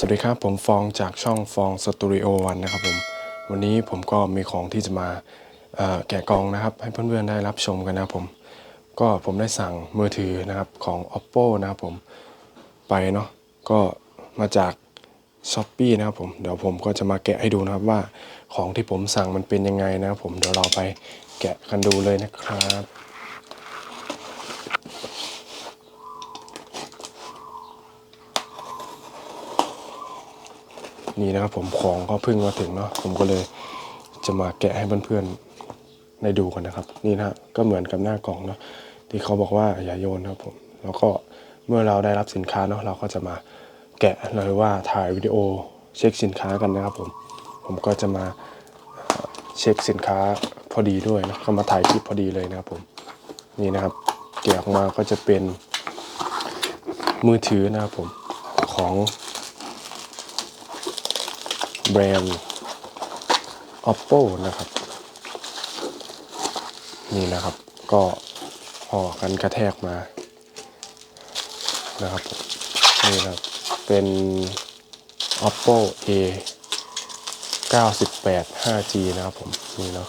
สวัสดีครับผมฟองจากช่องฟองสตูดิโอวันนะครับผมวันนี้ผมก็มีของที่จะมาแกะกล่องนะครับ ให้เพื่อนๆได้รับชมกันนะผม ก็ผมได้สั่งมือถือนะครับของ oppo นะครับผมไปเนาะก็มาจาก s h อ p e e นะครับผมเดี๋ยวผมก็จะมาแกะให้ดูนะครับว่าของที่ผมสั่งมันเป็นยังไงนะครับผมเดี๋ยวเราไปแกะกันดูเลยนะครับ นี่นะครับผมของก็เพิ่งมาถึงเนาะผมก็เลยจะมาแกะให้เพื่อนๆได้ดูกันนะครับ นี่นะฮะก็เหมือนกับหน้ากล่องเนาะที่เขาบอกว่าอย่าโยนครับผมแล้วก็เมื่อเราได้รับสินค้าเนาะเราก็จะมาแกะหรือว่าถ่ายวิดีโอเช็คสินค้ากันนะครับผมผมก็จะมาเอ่อเช็คสินค้าพอดีด้วยนะก็มาถ่ายคลิปพอดีเลยนะครับผมนี่นะครับแกะออกมาก็จะเป็นมือถือนะครับผมของ แบรนด์ oppo นะครับ นี่นะครับก็ห่อกันกระแทกมานะครับนี่นะครับเป็น oppo a 98 5g นะครับผมนี่เนาะ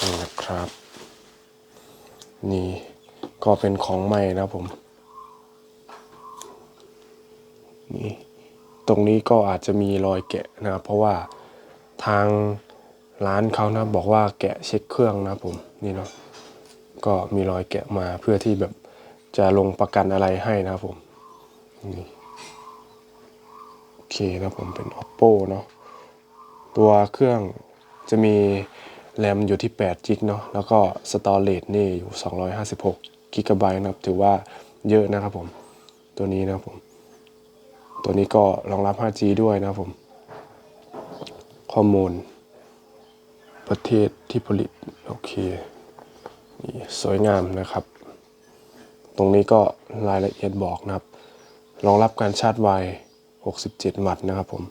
นี่นะครับ นี่ก็เป็นของใหม่นะครับผม นี่ ตรงนี้ก็อาจจะมีรอยแกะนะครับเพราะว่าทางร้านเขานะบอกว่าแกะเช็คเครื่องนะผมนี่เนาะก็มีรอยแกะมาเพื่อที่แบบจะลงประกันอะไรให้นะครับผมนี่โอเคนะผมเป็น oppo เนาะตัวเครื่องจะมีแรมอยู่ที่8จิกเนาะแล้วก็สตอเรจนี่อยู่256กิกะไบต์นะครับถือว่าเยอะนะครับผมตัวนี้นะครับผม ตัวนี้ก็รองรับ 5G ด้วยนะครับผม ข้อมูล ประเทศที่ผลิต โอเค นี่สวยงามนะครับ ตรงนี้ก็รายละเอียดบอกนะครับ รองรับการชาร์จไว 67 วัตต์นะครับผม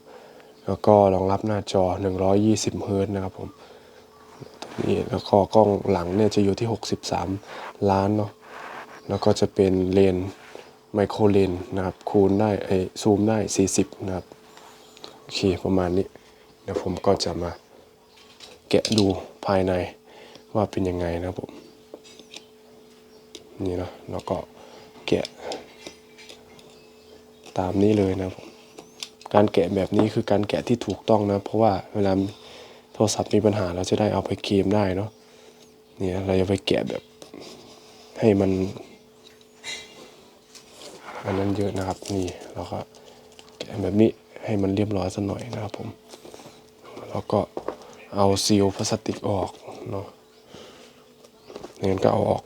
แล้วก็รองรับหน้าจอ 120 เฮิรต์นะครับผมตรงนี้แล้วก็กล้องหลังเนี่ยจะอยู่ที่ 63 ล้านเนาะ แล้วก็จะเป็นเลนส์ ไมโครเลนนะครับ คูณได้ไอซูมได้ 40 นะครับ โอเค ประมาณนี้ เดี๋ยวผมก็จะมาแกะดูภายในว่าเป็นยังไงนะครับผม นี่เนาะแล้วก็แกะ ตามนี้เลยนะครับผมการแกะแบบนี้คือการแกะที่ถูกต้องนะ เพราะว่าเวลาโทรศัพท์มีปัญหาเราจะได้เอาไปเคลมได้เนาะเนี่ยเราจะไปแกะแบบให้มัน อันนั้นเยอะนะครับนี่แล้วก็แกะแบบนี้ให้มันเรียบร้อยสักหน่อยนะครับผมแล้วก็เอาซีลพลาสติกออกเนาะงั้นก็เอาออก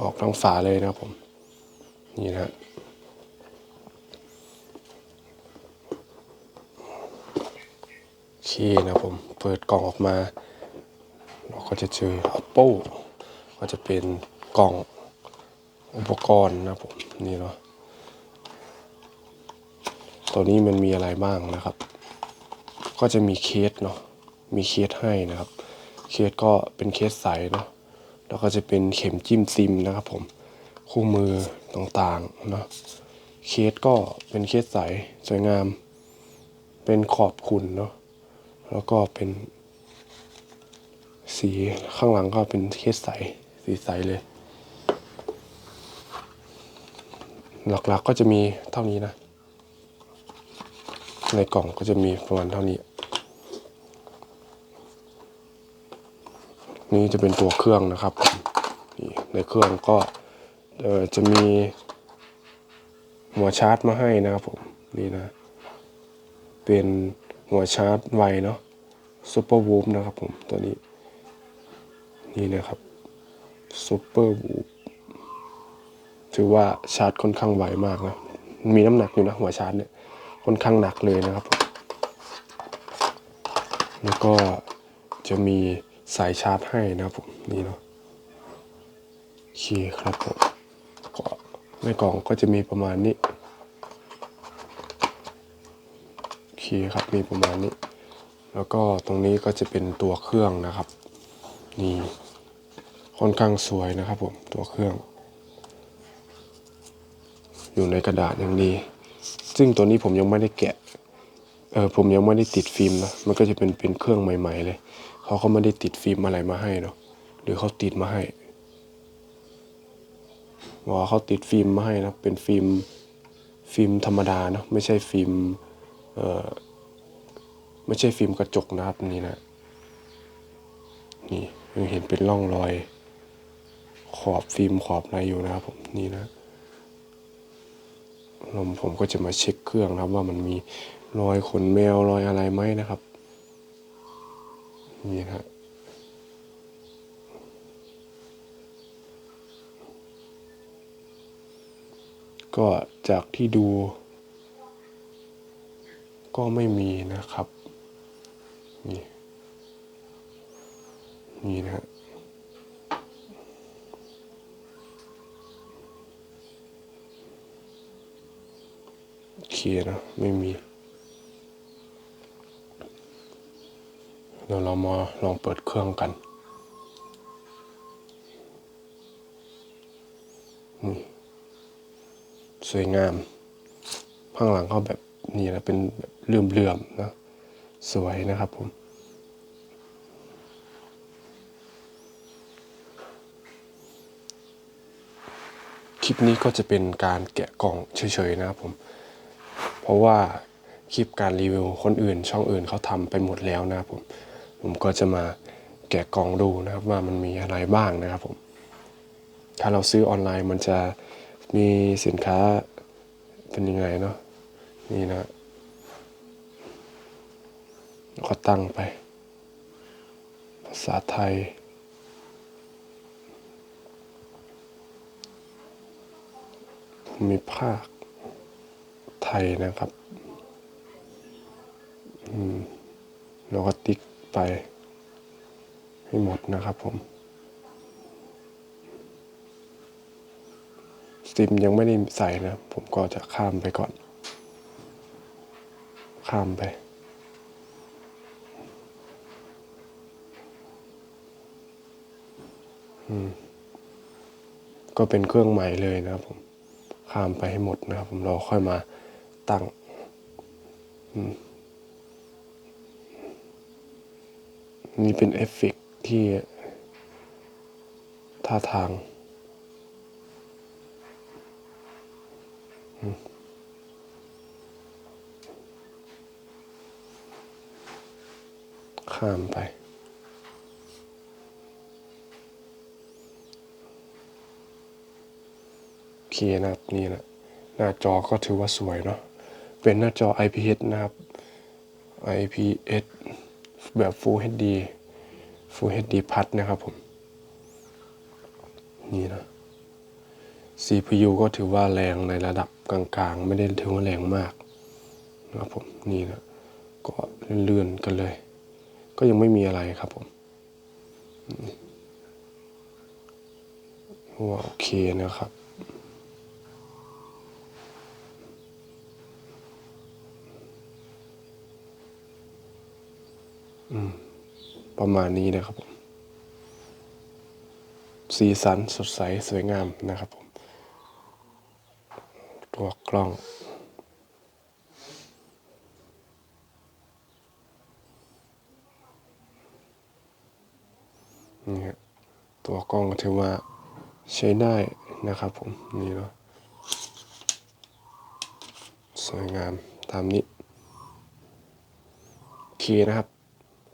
ออกทั้งฝาเลยนะครับผมนี่นะโอเคนะครับผมเปิดกล่องออกมา เราก็จะเจอ oppo ก็จะเป็นกล่องอุปกรณ์นะครับผมนี่เนาะ ตัวนี้มันมีอะไรบ้างนะครับ ก็จะมีเคสเนาะมีเคสให้นะครับ เคสก็เป็นเคสใสเนาะแล้วก็จะเป็นเข็มจิ้มซิมนะครับผมคู่มือต่างๆเนาะเคสก็เป็นเคสใสสวยงาม เป็นขอบขุ่นเนาะแล้วก็เป็นสีข้างหลังก็เป็นเคสใสสีใสเลย หลักๆก็จะมีเท่านี้นะ ในกล่องก็จะมีประมาณเท่านี้ นี่จะเป็นตัวเครื่องนะครับผมนี่ในเครื่องก็จะมีหัวชาร์จมาให้นะครับผมนี่นะ เป็นหัวชาร์จไวเนาะซูเปอร์วูฟนะครับผมตัวนี้ นี่นะครับซูเปอร์วูฟถือว่าชาร์จค่อนข้างไวมากนะ มีน้ำหนักอยู่นะหัวชาร์จเนี่ย ค่อนข้างหนักเลยนะครับผมแล้วก็จะมีสายชาร์จให้นะครับผมนี่เนาะโอเคครับผมก็ในกล่องก็จะมีประมาณนี้โอเคครับมีประมาณนี้ แล้วก็ตรงนี้ก็จะเป็นตัวเครื่องนะครับนี่ค่อนข้างสวยนะครับผมตัวเครื่อง อยู่ในกระดาษอย่างดี ซึ่งตัวนี้ผมยังไม่ได้แกะเออผมยังไม่ได้ติดฟิล์มนะมันก็จะเป็นเป็นเครื่องใหม่ ๆ เลยเขาก็ไม่ได้ติดฟิล์มอะไรมาให้เนาะหรือเขาติดมาให้บอกว่าเขาติดฟิล์มมาให้นะเป็นฟิล์มฟิล์มธรรมดาเนาะไม่ใช่ฟิล์มเอ่อไม่ใช่ฟิล์มกระจกนะครับนี่นะนี่ยังเห็นเป็นร่องรอย ขอบฟิล์มขอบอะไรอยู่นะครับผมนี่นะ ลมผมก็จะมาเช็คเครื่องนะครับ ว่ามันมีรอยขนแมวรอยอะไรไหมนะครับ นี่ฮะก็จากที่ดู ก็ไม่มีนะครับ นี่นะฮะ โอเคนะไม่มีเดี๋ยวเรามาลองเปิดเครื่องกันนี่สวยงาม ข้างหลังเขาแบบนี่นะเป็นแบบเลื่อมๆนะ สวยนะครับผมคลิปนี้ก็จะเป็นการแกะกล่องเฉยๆนะครับผม เพราะว่าคลิปการรีวิวคนอื่น ช่องอื่นเขาทำไปหมดแล้วนะครับผมผมก็จะมาแกะกล่องดูนะครับว่ามันมีอะไรบ้างนะครับผมถ้าเราซื้อออนไลน์มันจะมีสินค้าเป็นยังไงเนาะนี่นะก็ตั้งไป ภาษาไทยมิภาค ยนะครับอืมแล้วก็ติ๊กไป ให้หมดนะครับผมซิมยังไม่ได้ใส่นะ ผมก็จะข้ามไปก่อน ข้ามไป ก็เป็นเครื่องใหม่เลยนะครับผม ข้ามไปให้หมดนะครับผมเราค่อยมา ตั้งนี่เป็นเอฟเฟกที่ท่าทางข้ามไป โอเคนะนี่นะหน้าจอก็ถือว่าสวยเนาะ เป็นหน้าจอ IPS นะครับ IPS แบบ Full HD Full HD พัดนะครับผม นี่นะ CPU ก็ถือว่าแรงในระดับกลางๆ ไม่ได้ถือว่าแรงมากนะครับผม นี่นะ ก็เลื่อนๆกันเลย ก็ยังไม่มีอะไรครับผมว่าโอเคนะครับ ประมาณนี้นะครับผม สีสันสดใสสวยงามนะครับผม ตัวกล้องนี่ฮะตัวกล้องก็ถือว่าใช้ได้นะครับผม นี่เนาะสวยงามตามนี้ โอเคนะครับ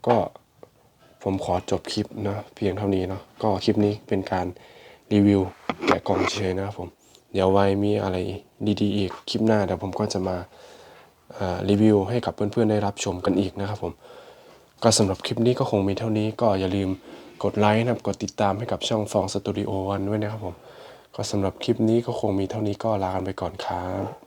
ก็ผมขอจบคลิปนะเพียงเท่านี้เนาะก็คลิปนี้เป็นการรีวิวแกะกล่องเฉยนะครับผม เดี๋ยวไว้มีอะไรดีๆอีกคลิปหน้าเดี๋ยวผมก็จะมารีวิวให้กับเพื่อนๆได้รับชมกันอีกนะครับผม ก็สำหรับคลิปนี้ก็คงมีเท่านี้ก็อย่าลืมกดไลค์นะครับกดติดตามให้กับช่องฟองสตูดิโอวันด้วยนะครับผม ก็สำหรับคลิปนี้ก็คงมีเท่านี้ก็ลากันไปก่อนครับ